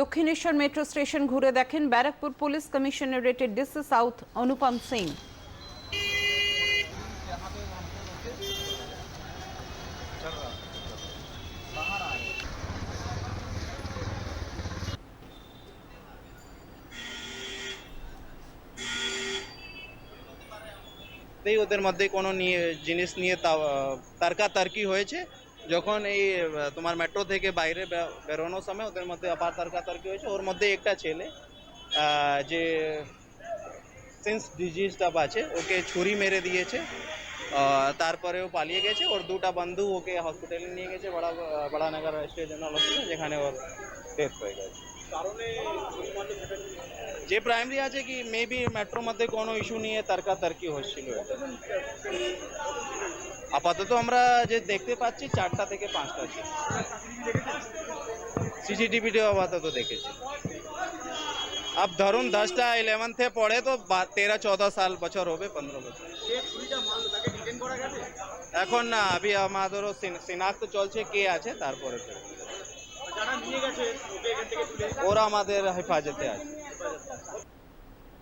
Dakshineswar metro station ঘুরে দেখেন Barrackpore police কমিশনারেটের ডিসি সাউথ অনুপম সিং। ওদের মধ্যে কোনো নিয়ে জিনিস নিয়ে তর্কাতর্কি হয়েছে। যখন এই আহ, তোমার মেট্রো থেকে বাইরে বে- বেরোনোর সময় ওদের মধ্যে আবার তর্কাতর্কি হয়েছে ওর মধ্যে একটা ছেলে আহ, যে সেন্স ডিজিজটা আছে ওকে ছুরি মেরে দিয়েছে আহ, তারপরে ও পালিয়ে গেছে ওর দুটা বন্ধু ওকে হসপিটালে নিয়ে গেছে বড়া বড়ানগর রাষ্ট্রীয় জেনারেল হসপিটাল যেখানে ওর ডেথ হয়ে গেছে যে প্রাইমারি আছে কি মেবি মেট্রোর মধ্যে কোনো ইস্যু নিয়ে তর্কাতর্কি হচ্ছিল। আপাতত আমরা যে দেখতে পাচ্ছি চারটা থেকে পাঁচটা সিসিটিভিটিও আপাতত দেখেছি। अब ধরুন দশটা ইলেভেন্থে পড়ে তো তেরো চৌদ্দ সাল বছর হবে পনেরো বছর। এখন না আবি আমাদেরও সিন- সিনাক্ত চলছে কে আছে তারপরে ওরা আমাদের হেফাজতে আছে।